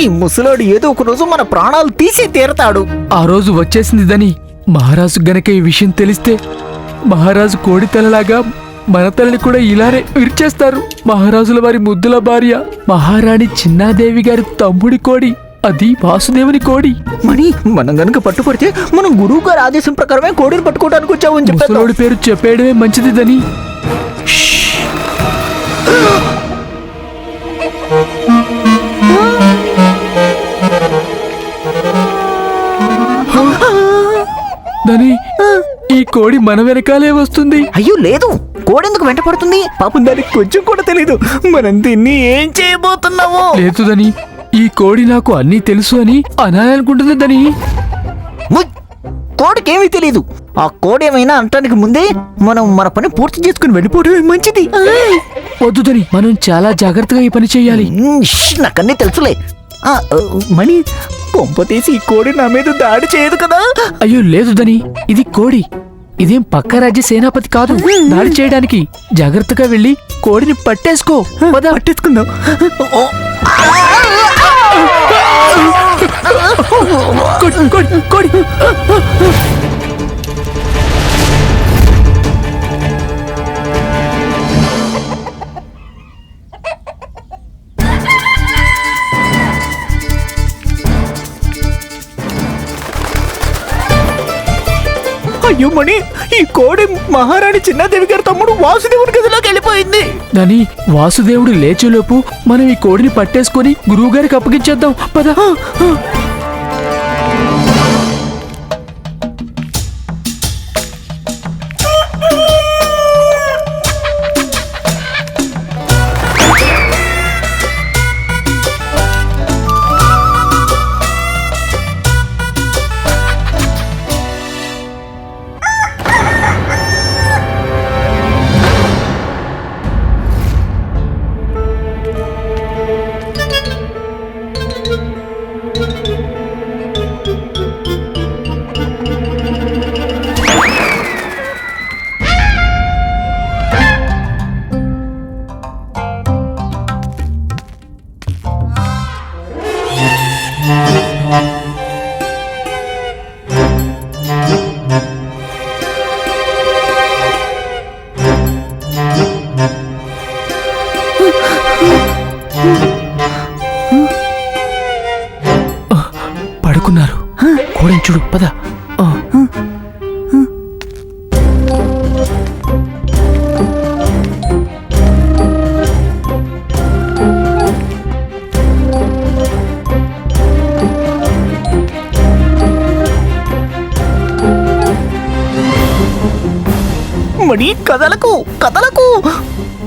ఈ ముసలోడు ఏదో ఒక రోజు మన ప్రాణాలు తీసి తీరతాడు. ఆ రోజు వచ్చేసింది దని మహారాజు గనక ఈ విషయం తెలిస్తే మహారాజు కోడి తలలాగా మన తల్లిని కూడా ఇలానే విరిచేస్తారు. మహారాజుల వారి ముద్దుల భార్య మహారాణి చిన్నాదేవి గారి తమ్ముడి కోడి అది వాసుదేవుని కోడి. మణి మనం గనుక పట్టుపడితే మనం గురువు గారి ఆదేశం ప్రకారమే కోడిని పట్టుకోవడానికి వచ్చామని చెప్పాను ముసలోడి పేరు చెప్పేయడమే మంచిది దని దని ఈ కోడి మన వెనకాలే వస్తుంది. అయ్యో లేదు. కోడెందుకు వెంట పడుతుంది? పాపం దానికి కొంచెం కూడా తెలీదు. మనం దీన్ని ఏం చేయబోతున్నామో? లేదు దని ఈ కోడి నాకు అన్నీ తెలుసు అని అనాలనుకుంటుంది దని ముయ్! కోడికి ఏమీ తెలీదు. ఆ కోడి ఏమైనా అంటానికి ముందే మనం మన పని పూర్తి చేసుకుని వెళ్ళిపోవడమే మంచిది. వద్దు దని మనం చాలా జాగ్రత్తగా ఈ పని చేయాలి. నాకన్నీ తెలుసులే. మణి కొంప తీసి ఈ కోడి నా మీద దాడి చేయదు కదా? అయ్యో లేదు దని ఇది కోడి. ఇదేం పక్క రాజ్య సేనాపతి కాదు. దాడి చేయడానికి జాగ్రత్తగా వెళ్ళి కోడిని పట్టేసుకో. పద. పట్టేసుకుందాం. కోడి, కోడి, కోడి. అయ్యో మణి ఈ కోడి మహారాణి చిన్నాదేవి గారి తమ్ముడు వాసుదేవుని గదిలోకి వెళ్ళిపోయింది. దని వాసుదేవుడు లేచేలోపు మనం ఈ కోడిని పట్టేసుకొని గురువు గారికి అప్పగించేద్దాం. పద.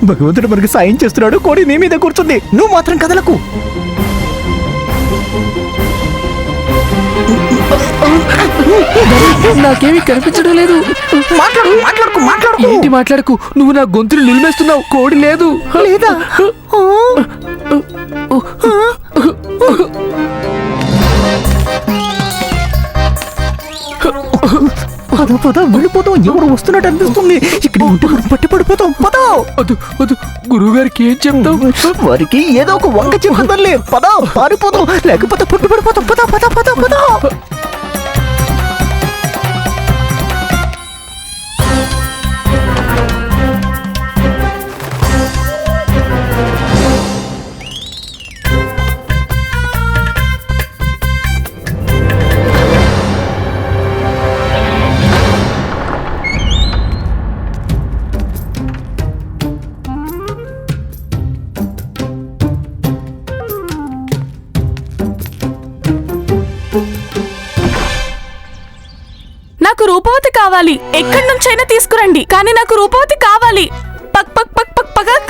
భగవంతుడు మనకి సాయం చేస్తున్నాడు. కోడి నీ మీద కూర్చుంది. నువ్వు మాత్రం కదలకు. నాకేమీ కనిపించడం లేదు. మాట్లాడు మాట్లాడుకు మాట్లాడుకు. ఏంటి మాట్లాడకు? నువ్వు నా గొంతులు నిలిమేస్తున్నావు. కోడి లేదు. లేదా? పద పద వెళ్ళిపోతాం ఎవరు వస్తున్నట్టు అనిపిస్తుంది? ఇక్కడ ఉంటే మనం పట్టి పడిపోతాం. పద! వద్దు వద్దు. గురువు గారికి ఏం చెప్తావు? వారికి ఏదో ఒక వంక చెప్పదలే పద పారిపోతాం లేకపోతే పుట్టి పడిపోతాం. పద పద పద పద. కావాలి. ఎక్కడి నుంచైనా తీసుకురండి. కానీ నాకు రూపవతి కావాలి. పక్ పక్ పక్ పక్ పగక్.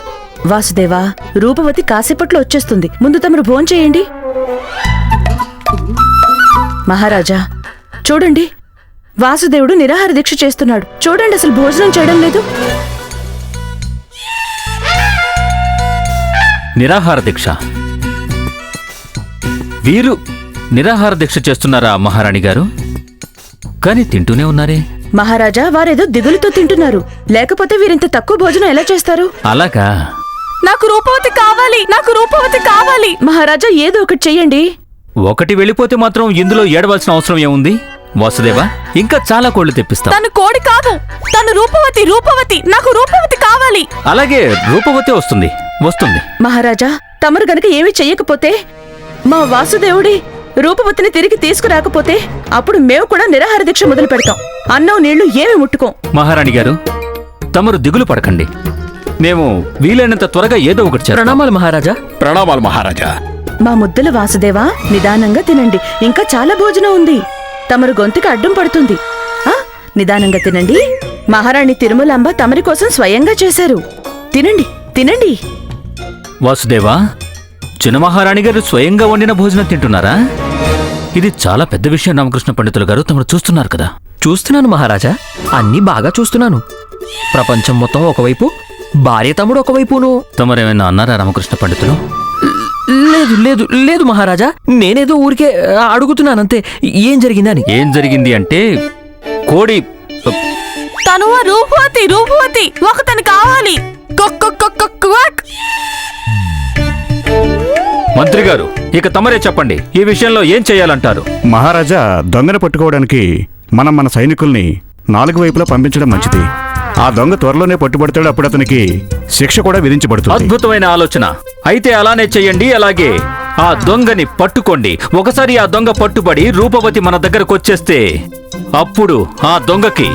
వాసుదేవా రూపవతి కాసేపట్లో వచ్చేస్తుంది. ముందు తమరు భోంచేయండి మహారాజా చూడండి. వాసుదేవుడు నిరాహార దీక్ష చేస్తున్నాడు. చూడండి అసలు భోజనం చేయడం లేదు. నిరాహార దీక్ష. వీరు నిరాహార దీక్ష చేస్తున్నారా మహారాణి గారు కానీ తింటూనే ఉన్నారే. మహారాజా వారేదో దిగులుతో తింటున్నారు. లేకపోతే వీరింత తక్కువ భోజనం ఎలా చేస్తారు? అలాగా. నాకు రూపవతి కావాలి నాకు రూపవతి కావాలి. మహారాజా ఏదో ఒకటి చెయ్యండి. ఒకటి వెళ్ళిపోతే మాత్రం ఇందులో ఏడవలసిన అవసరం ఏముంది? వాసుదేవా ఇంకా చాలా కోళ్ళు తెప్పిస్తాం. తను కోడి కాదు తను రూపవతి రూపవతి నాకు రూపవతి కావాలి. అలాగే రూపవతి వస్తుంది వస్తుంది. మహారాజా తమరు గనక ఏమీ చెయ్యకపోతే మా వాసుదేవుడి రూపవతిని తిరిగి తీసుకురాకపోతే అప్పుడు మేము కూడా నిరాహార దీక్ష మొదలు పెడతాం అన్నం నీళ్ళు ఏమి ముట్టుకోం. మహారాణి గారు తమరు దిగులు పడకండి. మేము వీలైనంత త్వరగా ఏదో ఒకటి చేస్తాం. ప్రణామాలు మహారాజా. ప్రణామాలు మహారాజా. మా ముద్దల వాసుదేవా నిదానంగా తినండి. ఇంకా చాలా భోజనం ఉంది. తమరు గొంతుకి అడ్డం పడుతుంది. ఆ నిదానంగా తినండి. మహారాణి తిరుమలాంబ తమరి కోసం స్వయంగా చేశారు. తినండి తినండి. వాసుదేవా చిన్న మహారాణి గారు స్వయంగా వండిన భోజనం తింటున్నారా? ఇది చాలా పెద్ద విషయం రామకృష్ణ పండితులు గారు తమరు చూస్తున్నారు కదా. చూస్తున్నాను మహారాజా. అన్నీ బాగా చూస్తున్నాను. ప్రపంచం మొత్తం ఒకవైపు భార్య తమ్ముడు ఒకవైపును. తమరేమైనా అన్నారా రామకృష్ణ పండితులు? లేదు లేదు లేదు మహారాజా. నేనేదో ఊరికే అడుగుతున్నానంతే. ఏం జరిగిందని ఏం జరిగింది అంటే కోడి తను రూపవతి రూపవతి కావాలి. కొక్ కొక్ క్వాక్. మంత్రి గారు ఇక తమరే చెప్పండి. ఈ విషయంలో ఏం చేయాలంటారు? మహారాజా దొంగను పట్టుకోవడానికి మనం మన సైనికుల్ని నాలుగు వైపులా పంపించడం మంచిది. ఆ దొంగ త్వరలోనే పట్టుబడతాడు అప్పుడు అతనికి శిక్ష కూడా విధించబడుతుంది. అద్భుతమైన ఆలోచన. అయితే అలానే చెయ్యండి అలాగే ఆ దొంగని పట్టుకోండి. ఒకసారి ఆ దొంగ పట్టుబడి రూపవతి మన దగ్గరకు వచ్చేస్తే అప్పుడు ఆ దొంగకి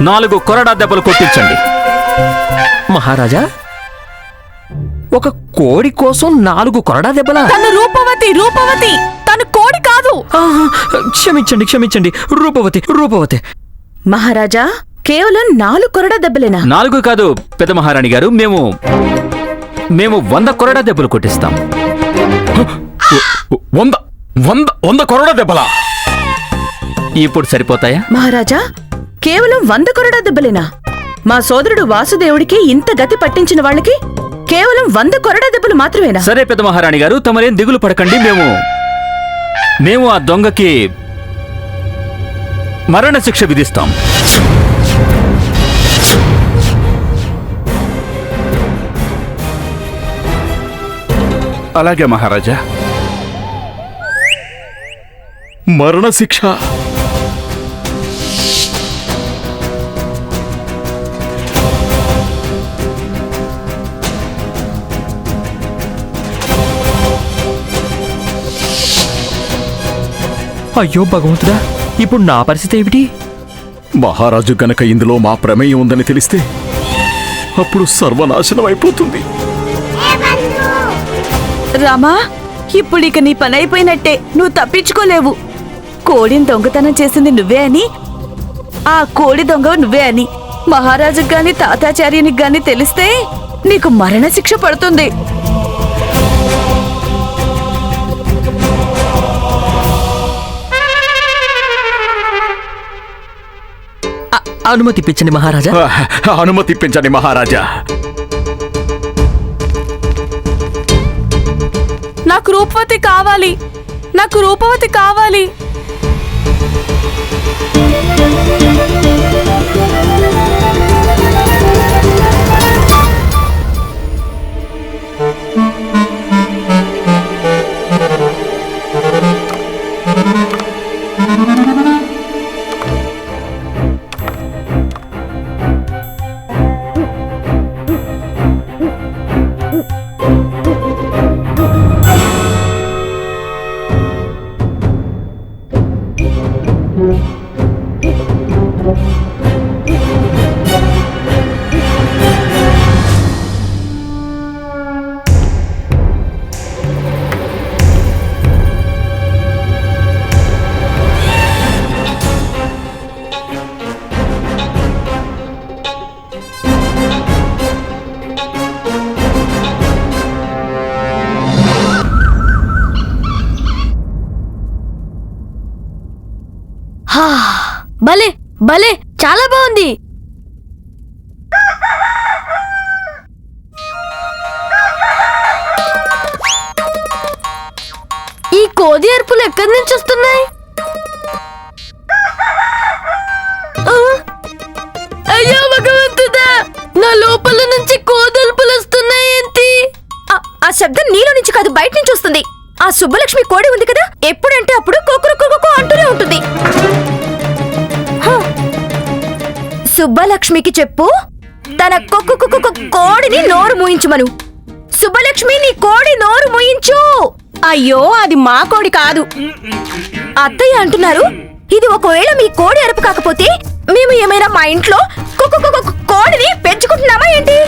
నాలుగు కొరడా దెబ్బలు కొట్టించండి. మహారాజా ఒక కోడి కోసం నాలుగు కొరడా దెబ్బలా? తను రూపవతి రూపవతి! కోడి కాదు. క్షమించండి క్షమించండి. రూపవతి రూపవతి. మహారాజా కేవలం నాలుగు కొరడా దెబ్బలేనా? నాలుగు కాదు పెద్ద మహారాణి గారు మేము మేము వంద కొరడా దెబ్బలు కొట్టిస్తాం. వంద వంద వంద కొరడ దెబ్బలా? ఇప్పుడు సరిపోతాయా? మహారాజా కేవలం వంద కొరడా దెబ్బలేనా? మా సోదరుడు వాసుదేవుడికి ఇంత గతి పట్టించిన వాళ్ళకి కేవలం వంద కొరడా దెబ్బలు మాత్రమేనా? సరే పెద్ద మహారాణి గారు తమరేం దిగులు పడకండి మేము మేము ఆ దొంగకి మరణశిక్ష విధిస్తాం. అలాగే మహారాజా. మరణశిక్ష అయ్యో భగవంతుడా ఇప్పుడు నా పరిస్థితి ఏమిటి? మహారాజు గనక ఇందులో మా ప్రమేయం ఉందని తెలిస్తే అప్పుడు సర్వనాశనం అయిపోతుంది. రామా ఇప్పుడు ఇక నీ పని అయిపోయినట్టే నువ్వు తప్పించుకోలేవు. కోడిని దొంగతనం చేసింది నువ్వే అని ఆ కోడి దొంగ నువ్వే అని మహారాజుకి గాని తాతాచార్యునికి గాని తెలిస్తే నీకు మరణ శిక్ష పడుతుంది. అనుమతి ఇప్పించండి మహారాజా. అనుమతి ఇప్పించండి మహారాజా. నాకు రూపవతి కావాలి. నాకు రూపవతి కావాలి. భలే భలే చాలా బాగుంది. ఈ కోది అరుపులు ఎక్కడి నుంచి వస్తున్నాయి? అయ్యో భగవంతుడా! నా లోపల నుంచి కోదల్పులు వస్తున్నాయి ఏంటి? శబ్దం నీలో నుంచి కాదు బయట నుంచి వస్తుంది. ఆ సుబ్బలక్ష్మి సుబ్బలక్ష్మికి చెప్పు. తన కుక్కు కుక్కు కోడిని నోరు మూయించమను. సుబ్బలక్ష్మి నీ కోడి నోరు మూయించు. అయ్యో అది మా కోడి కాదు. అత్తయ్య అంటున్నారు ఇది ఒకవేళ మీ కోడి అరుపు కాకపోతే మేము ఏమైనా మా ఇంట్లో కోడిని పెంచుకుంటున్నామా ఏంటి?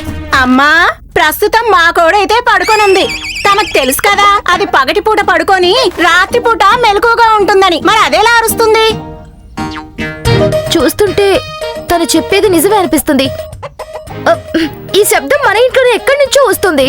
అమ్మా ప్రస్తుతం మా కోడైతే పడుకోనుంది. తమకు తెలుసు కదా అది పగటిపూట పడుకొని రాత్రిపూట మెలకుగా ఉంటుందని. మరి అదేలా అరుస్తుంది? చూస్తుంటే తను చెప్పేది నిజమే అనిపిస్తుంది. ఈ శబ్దం మన ఇంట్లోనే ఎక్కడి నుంచో వస్తుంది.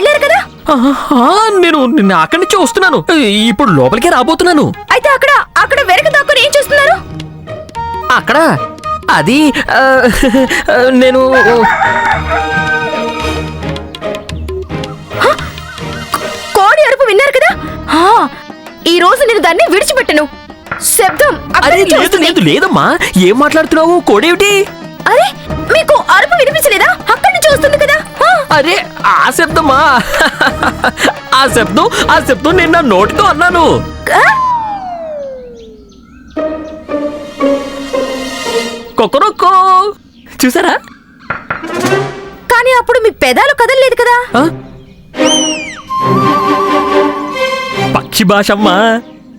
వెళ్ళారు కదా? నేను నిన్న అక్కడి నుంచి వస్తున్నాను. ఇప్పుడు లోపలికే రాబోతున్నాను. అయితే అక్కడ అక్కడ వెనక దాక్కుని ఏం చేస్తున్నారు? అక్కడ అది నేను కోడి అరుపు విన్నారు కదా? ఈ రోజు నేను దాన్ని విడిచిపెట్టను. శబ్దం. లేదు లేదమ్మా. ఏం మాట్లాడుతున్నావు? కోడేమిటి? అరే మీకు అరుపు వినిపించలేదా? అక్కడి నుంచి వస్తుంది కదా. అరే ఆ శబ్దమా? ఆ శబ్దం ఆ శబ్దం నేను నా నోటితో అన్నాను? కొక్కరొక్కో చూసారా? కానీ అప్పుడు మీ పెదాలు కదలలేదు కదా? పక్షి భాషమ్మా.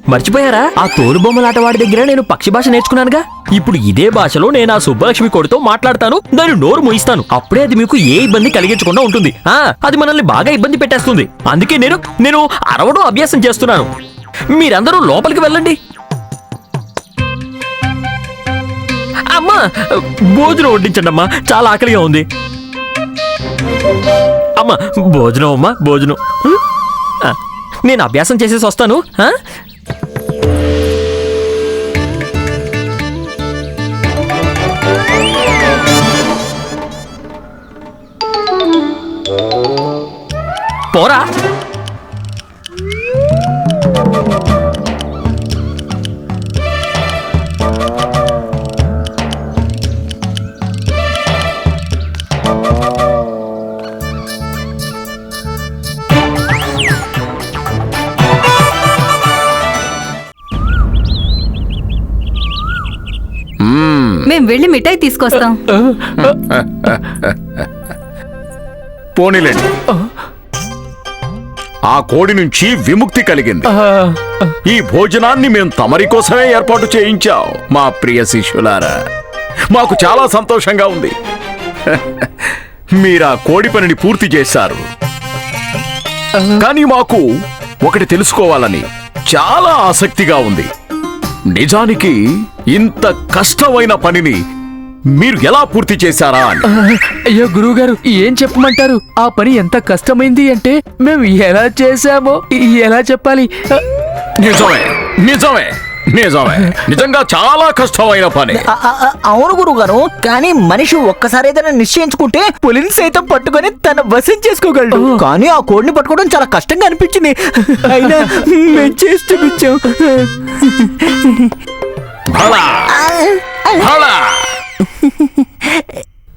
మర్చిపోయారా? ఆ తోలుబొమ్మలాట వాడి దగ్గర నేను పక్షి భాష నేర్చుకున్నానుగా. ఇప్పుడు ఇదే భాషలో నేను ఆ సుబ్బలక్ష్మి కొడుతో మాట్లాడతాను దాని నోరు మూయిస్తాను. అప్పుడే అది మీకు ఏ ఇబ్బంది కలిగించకుండా ఉంటుంది. ఆ అది మనల్ని బాగా ఇబ్బంది పెట్టేస్తుంది. అందుకే నేను నేను అరవడం అభ్యాసం చేస్తున్నాను. మీరందరూ లోపలికి వెళ్ళండి. అమ్మా భోజనం వడ్డించండి అమ్మా. చాలా ఆకలిగా ఉంది. అమ్మా భోజనం అమ్మా భోజనం. నేను అభ్యాసం చేసేసి వస్తాను. పోరా. మేం వెళ్ళి మిఠాయి తీసుకొస్తాం. పోనీలేండి ఆ కోడి నుంచి విముక్తి కలిగింది. ఈ భోజనాన్ని మేము తమరి కోసమే ఏర్పాటు చేయించాం మా ప్రియ శిష్యులారా. మాకు చాలా సంతోషంగా ఉంది. మీరా కోడి పనిని పూర్తి చేశారు. కానీ మాకు ఒకటి తెలుసుకోవాలని చాలా ఆసక్తిగా ఉంది. నిజానికి ఇంత కష్టమైన పనిని మీరు ఎలా పూర్తి చేశారా అయ్యో గురువుగారు ఏం చెప్పమంటారు? ఆ పని ఎంత కష్టమైంది అంటే మేము ఎలా చేశామో ఎలా చెప్పాలి? నిజమే నిజమే నిజమే. నిజంగా చాలా కష్టమైన పని. అవును గురుగారు కానీ మనిషి ఒక్కసారి ఏదైనా నిశ్చయించుకుంటే పులిని సైతం పట్టుకొని తన వశం చేసుకోగలడు. కానీ ఆ కోడిని పట్టుకోవడం చాలా కష్టంగా అనిపించింది. అయినా మేము చేసి చూపించాం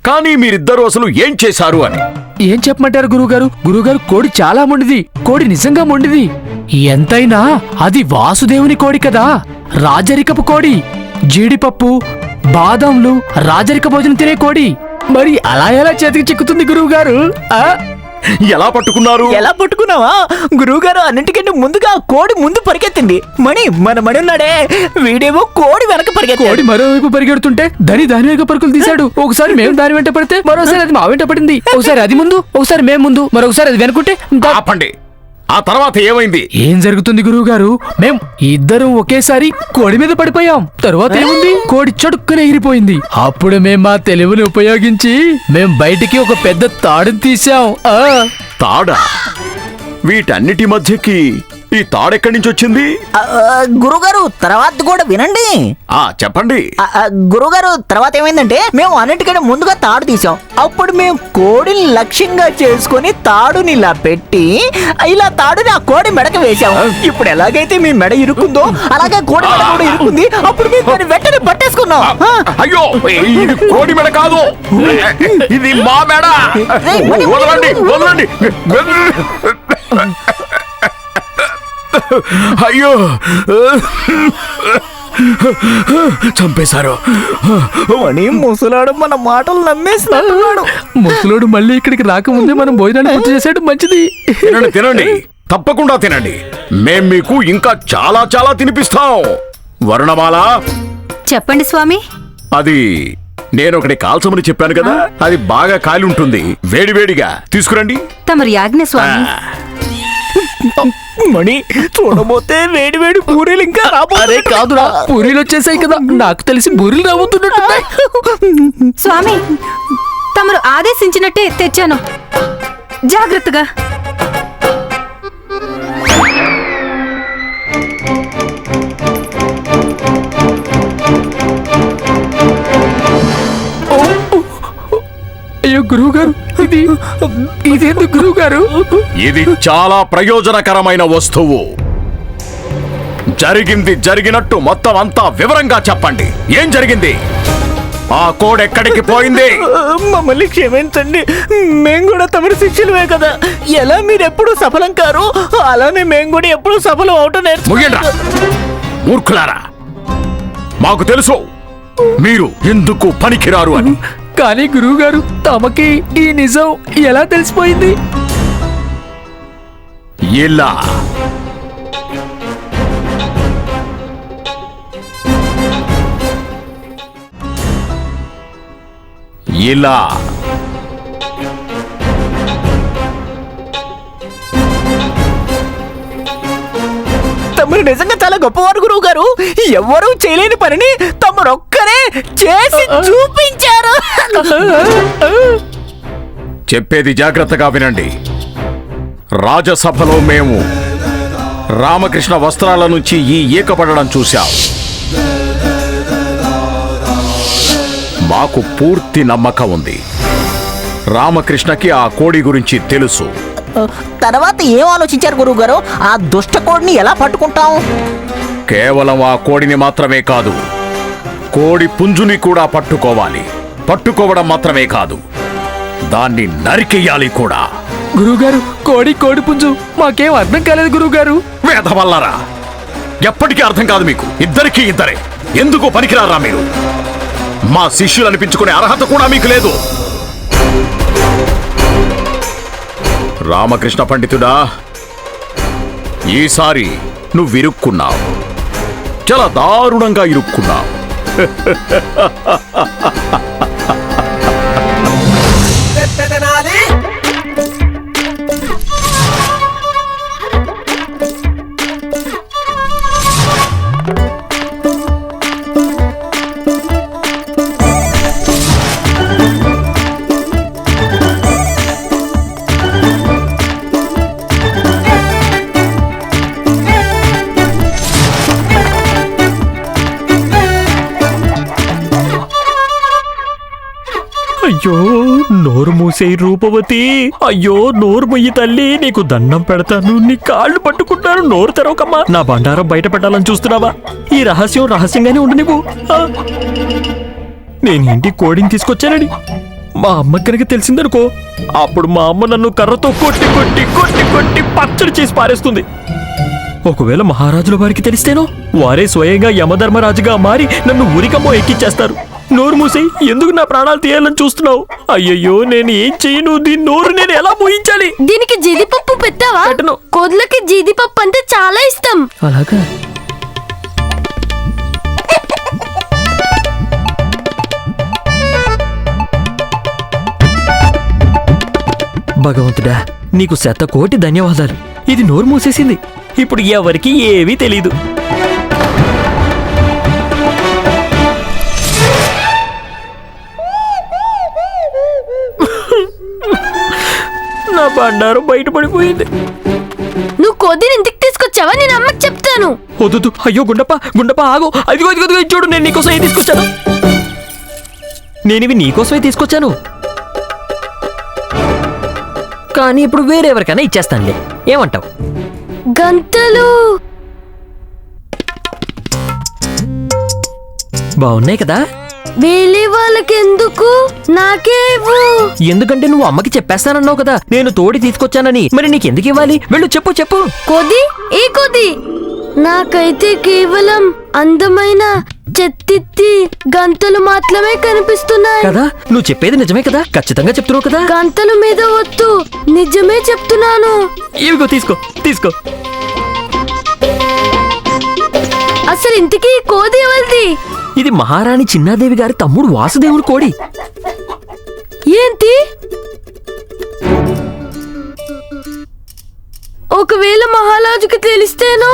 కానీ మీరిద్దరూ అసలు ఏం చేశారు అని? ఏం చెప్పమంటారు గురువుగారు? గురువుగారు కోడి చాలా మొండిది. కోడి నిజంగా మొండిది. ఎంతైనా అది వాసుదేవుని కోడి కదా. రాజరికపు కోడి జీడిపప్పు బాదంలు రాజరిక భోజనం తినే కోడి. మరి అలా ఎలా చేతికి చిక్కుతుంది గురువుగారు? ఆ? ఎలా పట్టుకున్నారు? ఎలా పట్టుకున్నావా? గురువుగారు అన్నింటికంటే ముందుగా కోడి ముందు పరిగెత్తింది. మణి మన మణి ఉన్నాడే వీడేమో కోడి వెనక కోడి పరిగెత్తాడు మరోవైపు పరిగెడుతుంటే దాని దాని వెనక పరుగులు తీశాడు. ఒకసారి మేము దాని వెంట పడితే మరోసారి అది మా వెంట పడింది. ఒకసారి అది ముందు ఒకసారి మేము ముందు మరొకసారి అది వెనుకుంటే ఆపండి. ఆ తర్వాత ఏమైంది? ఏం జరుగుతుంది గురువు గారు మేం ఇద్దరం ఒకేసారి కోడి మీద పడిపోయాం. తర్వాత ఏముంది? కోడి చడుక్కున ఎగిరిపోయింది. అప్పుడు మేం మా తెలివిని ఉపయోగించి మేం బయటికి ఒక పెద్ద తాడుని తీసాం ఆ. తాడా? వీటన్నిటి మధ్యకి ఈ తాడెక్కడి నుంచి వచ్చింది? గురుగారు తర్వాత కూడా వినండి. ఆ చెప్పండి. గురుగారు తర్వాత ఏమైందంటే మేము అన్నిటికంటే ముందుగా తాడు తీసాం అప్పుడు మేము కోడిని లక్ష్యంగా చేసుకొని తాడుని ఇలా పెట్టి ఇలా తాడుని ఆ కోడి మెడకు వేసాం ఇప్పుడు ఎలాగైతే మీ మెడ ఇరుక్కుందో అలాగే కోడి మెడ కూడా ఇరుక్కుంది. అప్పుడు మేము దాన్ని వెంటనే పట్టేసుకున్నాం. అయ్యో ఇది కోడి మెడ కాదు. ఇది మా మెడ. వదలండి వదలండి. అయ్యో! చంపేశారు. మణి ముసలాడు మన మాటలు నమ్మేస్తున్నాడు ముసలోడు మళ్ళీ ఇక్కడికి రాకముందే మనం భోజనాన్ని పూర్తి చేసేయడం మంచిది. తినండి తినండి. తప్పకుండా తినండి. మేం మీకు ఇంకా చాలా చాలా తినిపిస్తాం. వరుణమాల. చెప్పండి స్వామి. అది నేను ఒకటి కాల్చమని చెప్పాను కదా అది బాగా కాలి ఉంటుంది. వేడివేడిగా తీసుకురండి. తమరి యాజ్ఞ స్వామి. మణి చూడబోతే వేడి వేడి పూరీలు ఇంకా అరే కాదురా పూరీలు వచ్చేసాయి కదా. నాకు తెలిసి బూరీలు రాబోతున్నట్టున్నాయి. స్వామి తమరు ఆదేశించినట్టే తెచ్చాను. జాగ్రత్తగా. అయ్యో గురువు గారు ఇది ఇదేందుకు గురువు గారు ఇది చాలా ప్రయోజనకరమైన వస్తువు. జరిగింది జరిగినట్టు మొత్తం అంతా వివరంగా చెప్పండి. ఏం జరిగింది? ఆ కోడ్ ఎక్కడికి పోయింది? మమ్మల్ని క్షమించండి. మేము కూడా తమరి శిష్యులమే కదా. ఎలా మీరు ఎప్పుడు సఫలం కారు? అలానే మేము కూడా ఎప్పుడు సఫలం అవటం ముగిండ్రా. మూర్ఖులారా. మాకు తెలుసు. మీరు ఎందుకు పనికిరారు అని. కానీ గురువు గారు తమకి ఈ నిజం ఎలా తెలిసిపోయింది? ఇలా. ఇలా. తమరు నిజంగా చాలా గొప్పవారు గురువు గారు ఎవరు చేయలేని పనిని తమరొక్కరే చేసి చూపించారు. చెప్పేది జాగ్రత్తగా వినండి. రాజసభలో మేము రామకృష్ణ వస్త్రాల నుంచి ఈ ఈకపడడం చూశాం. మాకు పూర్తి నమ్మకం ఉంది. రామకృష్ణకి ఆ కోడి గురించి తెలుసు. తర్వాత ఏం ఆలోచించారు గురువు గారు ఆ దుష్ట కోడిని ఎలా పట్టుకుంటాం? కేవలం ఆ కోడిని మాత్రమే కాదు కోడి పుంజుని కూడా పట్టుకోవాలి. పట్టుకోవడం మాత్రమే కాదు దాన్ని నరికెయ్యాలి కూడా. గురువు గారు కోడి కోడి పుంజు మాకేం అర్థం కాలేదు గురువు గారు వేధవల్లరా ఎప్పటికీ అర్థం కాదు మీకు. ఇద్దరికీ ఇద్దరే. ఎందుకు పనికిరారా మీరు? మా శిష్యులు అనిపించుకునే అర్హత కూడా మీకు లేదు. రామకృష్ణ పండితుడా ఈసారి నువ్వు ఇరుక్కున్నావు. చాలా దారుణంగా ఇరుక్కున్నావు. 哈哈哈哈哈哈。అయ్యో నోరు మూసే రూపవతి. అయ్యో నోరు మొయ్యి తల్లి నీకు దండం పెడతాను నీ కాళ్ళు పట్టుకుంటాను నోరు తెరవకమ్మా. నా బండారం బయట పెట్టాలని చూస్తున్నావా? ఈ రహస్యం రహస్యంగానే ఉండు నీవు నేను ఇంటి కోడిని తీసుకొచ్చానని? మా అమ్మ కనుక తెలిసిందనుకో అప్పుడు మా అమ్మ నన్ను కర్రతో కొట్టి కొట్టి కొట్టి కొట్టి పచ్చడి చేసి పారేస్తుంది. ఒకవేళ మహారాజుల వారికి తెలిస్తేనో వారే స్వయంగా యమధర్మరాజుగా మారి నన్ను ఉరికమ్మో ఎక్కిచ్చేస్తారు. నోరు మూసి ఎందుకు నా ప్రాణాలు తీయాలని చూస్తున్నావు? అయ్యయ్యో నేను ఏం చెయ్యను దీని నోరు నేను ఎలా మూయించాలి? దీనికి జీడిపప్పు పెట్టావా? పెట్టను. కోడ్లకి జీడిపప్పు అంటే చాలా ఇష్టం. అలాగా? భగవంతుడా నీకు శత కోటి ధన్యవాదాలు. ఇది నోరు మూసేసింది. ఇప్పుడు ఎవరికి ఏమీ తెలీదు. నా బండారం బయటపడిపోయింది. నువ్వు కొద్దిని ఇంటికి తీసుకొచ్చావా? నేను అమ్మకి చెప్తాను. వద్దు అయ్యో గుండప్ప గుండప్ప ఆగు. అదిగో అదిగో అదిగో, చూడు నేను నీకోసమే తీసుకొచ్చాను? నేను ఇవి నీకోసమే తీసుకొచ్చాను. కానీ ఇప్పుడు వేరే ఎవరికైనా ఇచ్చేస్తానులే. ఏమంటావు? గంతలు బాగున్నాయి కదా? వేలే వాళ్ళకి ఎందుకు నాకే ఇవ్వు ఎందుకంటే నువ్వు అమ్మకి చెప్పేస్తానన్నావు కదా. నేను తోడి తీసుకొచ్చానని. మరి నీకెందుకు ఇవ్వాలి? వెళ్ళు చెప్పు చెప్పు. కొది? ఈ కొది? నాకైతే కేవలం అందమైన చెత్తిత్తి గంతలు మాత్రమే కనిపిస్తున్నాయి. కదా? నువ్వు చెప్పేది నిజమే కదా? ఖచ్చితంగా చెప్తున్నావు కదా? గంతల మీద వద్దు నిజమే చెప్తున్నాను. ఇవిగో తీసుకో తీసుకో. అసలు ఇంతకీ కోది ఎవరిది? ఇది మహారాణి చిన్నాదేవి గారి తమ్ముడు వాసుదేవుడు కోడి. ఏంటి? ఒకవేళ మహారాజుకి తెలిస్తేనో?